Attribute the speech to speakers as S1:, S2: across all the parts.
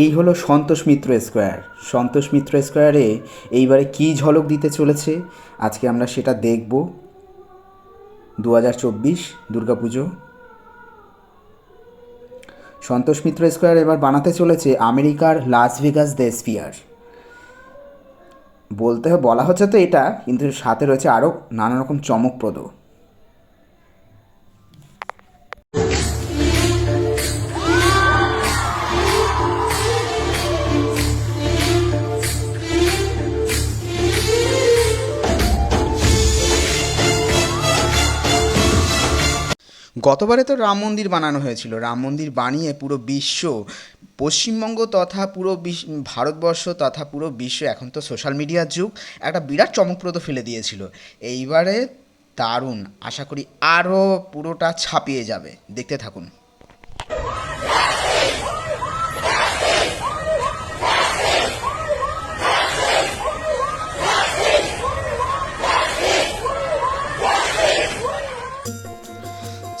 S1: এই হলো সন্তোষ মিত্র স্কোয়ার। সন্তোষ মিত্র স্কোয়ারে এইবারে কী ঝলক দিতে চলেছে? আজকে আমরা সেটা দেখব। দু হাজার চব্বিশ দুর্গাপুজো সন্তোষ মিত্র স্কোয়ার এবার বানাতে চলেছে আমেরিকার লাস ভেগাস দ্য স্পিয়ার। বলতে বলা হচ্ছে তো এটা, কিন্তু সাথে রয়েছে আরও নানা রকম চমকপ্রদ। গতবারে তো রাম মন্দির বানানো হয়েছিল। রাম মন্দির বানিয়ে পুরো বিশ্ব, পশ্চিমবঙ্গ তথা পুরো ভারতবর্ষ তথা পুরো বিশ্ব, এখন তো সোশ্যাল মিডিয়ার যুগ, একটা বিরাট চমকপ্রদ ফেলে দিয়েছিল। এইবারে দারুণ। আশা করি আরও পুরোটা ছাপিয়ে যাবে। দেখতে থাকুন।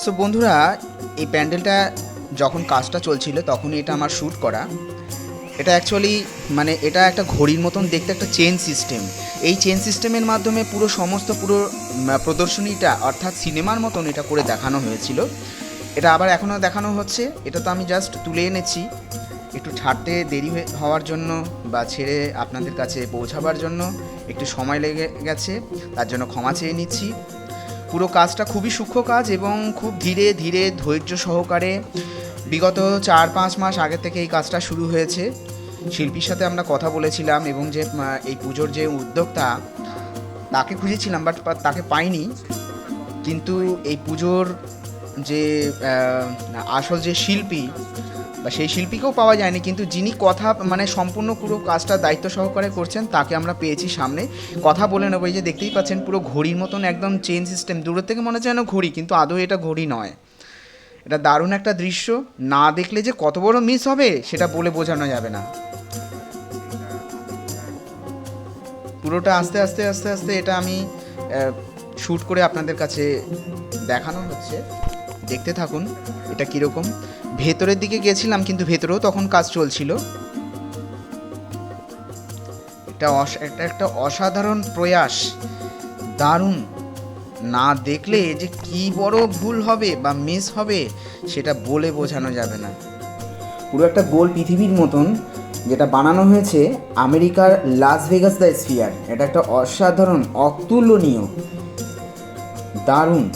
S1: সো বন্ধুরা, এই প্যান্ডেলটা যখন কাজটা চলছিল, তখনই এটা আমার শ্যুট করা। এটা অ্যাকচুয়ালি মানে এটা একটা ঘড়ির মতন দেখতে একটা চেন সিস্টেম এই চেন সিস্টেমের মাধ্যমে পুরো সমস্ত পুরো প্রদর্শনীটা অর্থাৎ সিনেমার মতন এটা করে দেখানো হয়েছিল। এটা আবার এখনও দেখানো হচ্ছে। এটা তো আমি জাস্ট তুলে এনেছি। একটু ছাড়তে দেরি হওয়ার জন্য বা ছেড়ে আপনাদের কাছে পৌঁছাবার জন্য একটু সময় লেগে গেছে। তার জন্য ক্ষমা চেয়ে নিচ্ছি। পুরো কাজটা খুবই সূক্ষ্ম কাজ এবং খুব ধীরে ধীরে ধৈর্য সহকারে বিগত চার পাঁচ মাস আগে থেকে এই কাজটা শুরু হয়েছে। শিল্পীর সাথে আমরা কথা বলেছিলাম এবং যে এই পুজোর যে উদ্যোক্তা, তাকে খুঁজেছিলাম বাট তাকে পাইনি। কিন্তু এই পুজোর যে আসল যে শিল্পী বা সেই শিল্পীকেও পাওয়া যায়নি, কিন্তু যিনি কথা মানে সম্পূর্ণ পুরো কাজটা দায়িত্ব সহকারে করছেন, তাকে আমরা পেয়েছি সামনে। কথা বলে নেব, এই যে দেখতেই পাচ্ছেন, পুরো ঘড়ির মতন একদম চেন সিস্টেম দূরের থেকে মনে হচ্ছে যেন ঘড়ি, কিন্তু আদৌ এটা ঘড়ি নয়। এটা দারুণ একটা দৃশ্য। না দেখলে যে কত বড় মিস হবে, সেটা বলে বোঝানো যাবে না। পুরোটা আস্তে আস্তে আস্তে আস্তে এটা আমি শ্যুট করে আপনাদের কাছে দেখানো হচ্ছে। দেখতে থাকুন, এটা কীরকম। ভেতরের দিকে গেছিলাম, কিন্তু ভেতরেও তখন কাজ চলছিল। এটা এটা একটা অসাধারণ প্রয়াস। দারুণ। না দেখলে যে কি বড় ভুল হবে বা মিস হবে, সেটা বলে বোঝানো যাবে না। পুরো একটা গোল পৃথিবীর মতন যেটা বানানো হয়েছে আমেরিকার লাস ভেগাস দ্য স্ফিয়ার। এটা একটা অসাধারণ, অতুলনীয়। দারুণ।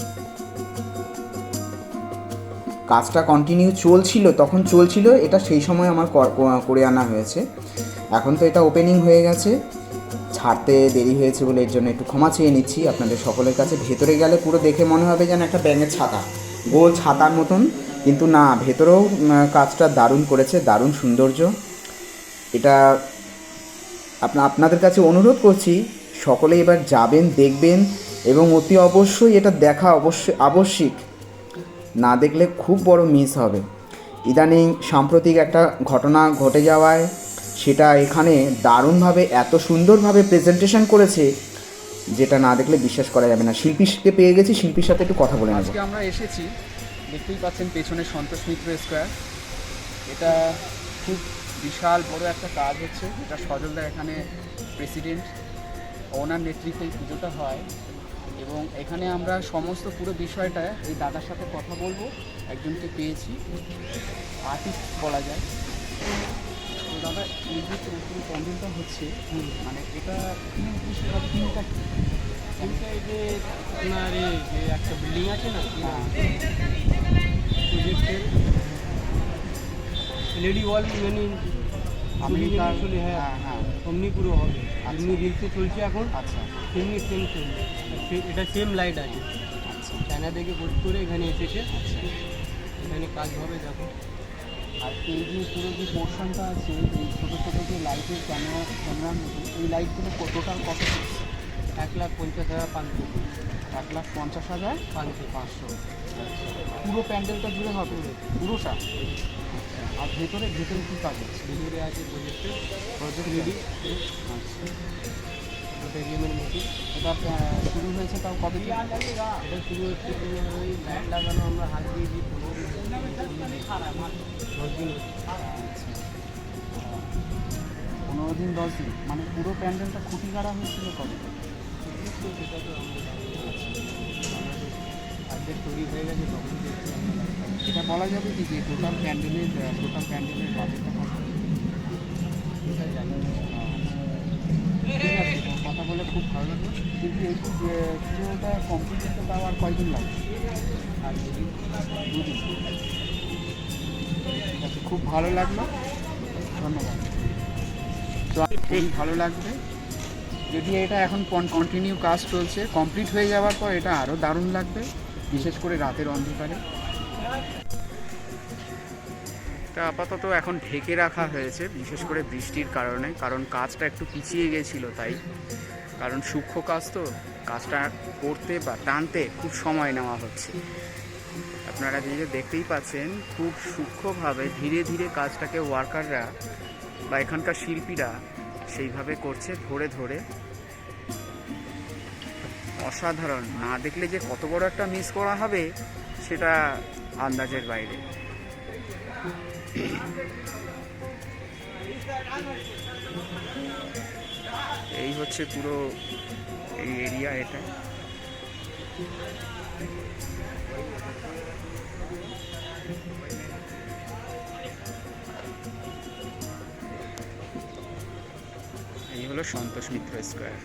S1: কাজটা কন্টিনিউ চলছিল, তখন চলছিল, এটা সেই সময় আমার কর- আনা হয়েছে। এখন তো এটা ওপেনিং হয়ে গেছে। ছাড়তে দেরি হয়েছে বলে এর জন্য একটু ক্ষমা চেয়ে নিচ্ছি। আপনাদের সকলের কাছে ভেতরে গেলে পুরো দেখে মনে হবে যেন একটা ব্যাঙের ছাতা। গোল ছাতার মতন, কিন্তু না, ভেতরেও কাজটা দারুণ করেছে, দারুণ সৌন্দর্য। এটা আপনা, আপনাদের কাছে অনুরোধ করছি, সকলে এবার যাবেন, দেখবেন, এবং অতি অবশ্যই এটা দেখা অবশ্যই, আবশ্যিক। না দেখলে খুব বড় মিস হবে। ইদানিং সাম্প্রতিক একটা ঘটনা ঘটে যাওয়ায় সেটা এখানে দারুণভাবে, এত সুন্দরভাবে প্রেজেন্টেশন করেছে যেটা না দেখলে বিশ্বাস করা যাবে না। শিল্পীকে পেয়ে গেছি, শিল্পীর সাথে একটু কথা বলে
S2: আজকে আমরা এসেছি, দেখতেই পাচ্ছেন পেছনে সন্তোষ মিত্র স্কোয়ার এটা খুব বিশাল বড় একটা কাজ হচ্ছে এটা সজলদার এখানে প্রেসিডেন্ট ওনার নেতৃত্বে পুজোটা হয়। এবং এখানে আমরা সমস্ত পুরো বিষয়টা এই দাদার সাথে কথা বলব। একজনকে পেয়েছি। আর্টিস্ট বলা যায়। তো দাদা এই যে পুরো প্যান্ডেলটা হচ্ছে মানে এটা কি উদ্দেশ্যে বা থিমটা কি?
S3: এইটা এই যে আপনার এই যে একটা বিল্ডিং আছে না প্রজেক্টের এলইডি ওয়াল মানে
S2: আমেরিকার
S3: হ্যাঁ।
S2: হ্যাঁ হ্যাঁ।
S3: অমনি পুরো হবে।
S2: আচ্ছা।
S3: এমনি রিলসে চলছে এখন।
S2: আচ্ছা।
S3: তেমনি সেম চলবে সে- এটা সেম লাইট আছে।
S2: আচ্ছা।
S3: চায়না থেকে পোস্ট করে এখানে এসেছে। এখানে কাজ হবে দেখো।
S2: আর এই যে পুরো যে পোর্শনটা আছে এই ছোটো ছোটো যে লাইটের ক্যামেরা ক্যামেরার মতো এই লাইটগুলো টোটাল কত
S3: এক লাখ পঞ্চাশ হাজার পাঁচশো।
S2: এক লাখ পঞ্চাশ হাজার
S3: পাঁচশো। পাঁচশো।
S2: পুরো প্যান্ডেলটা জুড়ে হবে? পুরোটা? আর ভেতরে ভেতরে কী কাজ আছে?
S3: ভিতরে আছে প্রজেক্টের
S2: প্রজেক্ট
S3: রেডি
S2: আচ্ছা।
S3: ওটা গেমের মতো
S2: এটা শুরু হয়েছে তাও কবে
S3: এটা শুরু হচ্ছে ওই লাইট লাগানো আমরা হাত দিয়ে দিই পনেরো দিন দশ দিন হচ্ছে।
S2: দিন দশ দিন। মানে পুরো প্যান্ডেলটা খুঁটি গাড়া হয়েছিল কবে?
S3: সেটা তো আমরা আর্ধেক তৈরি হয়ে গেছে, তখন
S2: এটা বলা যাবে কি যে টোটাল প্যান্ডেলের টোটাল প্যান্ডেলের বাজেটটা কত। ঠিক আছে কথা বলে খুব ভালো লাগল। কিন্তু এই পুরোটা কমপ্লিট করতে তাও আর কয়দিন লাগবে?
S3: আর
S2: দুদিন। ঠিক আছে, খুব ভালো লাগল। ধন্যবাদ। তো খুবই ভালো লাগবে। যদি এটা এখন কন্টিনিউ কাজ চলছে কমপ্লিট হয়ে যাওয়ার পর এটা আরও দারুণ লাগবে। বিশেষ করে রাতের অন্ধকারে। এটা আপাতত এখন ঢেকে রাখা হয়েছে, বিশেষ করে বৃষ্টির কারণে। কারণ কাজটা একটু পিছিয়ে গেছিল তাই। কারণ সূক্ষ্ম কাজ তো, কাজটা করতে বা টানতে খুব সময় নেওয়া হচ্ছে। আপনারা যে দেখতেই পাচ্ছেন, খুব সূক্ষ্মভাবে ধীরে ধীরে কাজটাকে ওয়ার্কাররা বা এখানকার শিল্পীরা সেইভাবে করছে, ধরে ধরে। অসাধারণ। না দেখলে যে কত বড় একটা মিস করা হবে, সেটা আন্দাজের বাইরে। এই হচ্ছে পুরো এই এরিয়া এটা। এই হলো সন্তোষ মিত্র স্কোয়ার।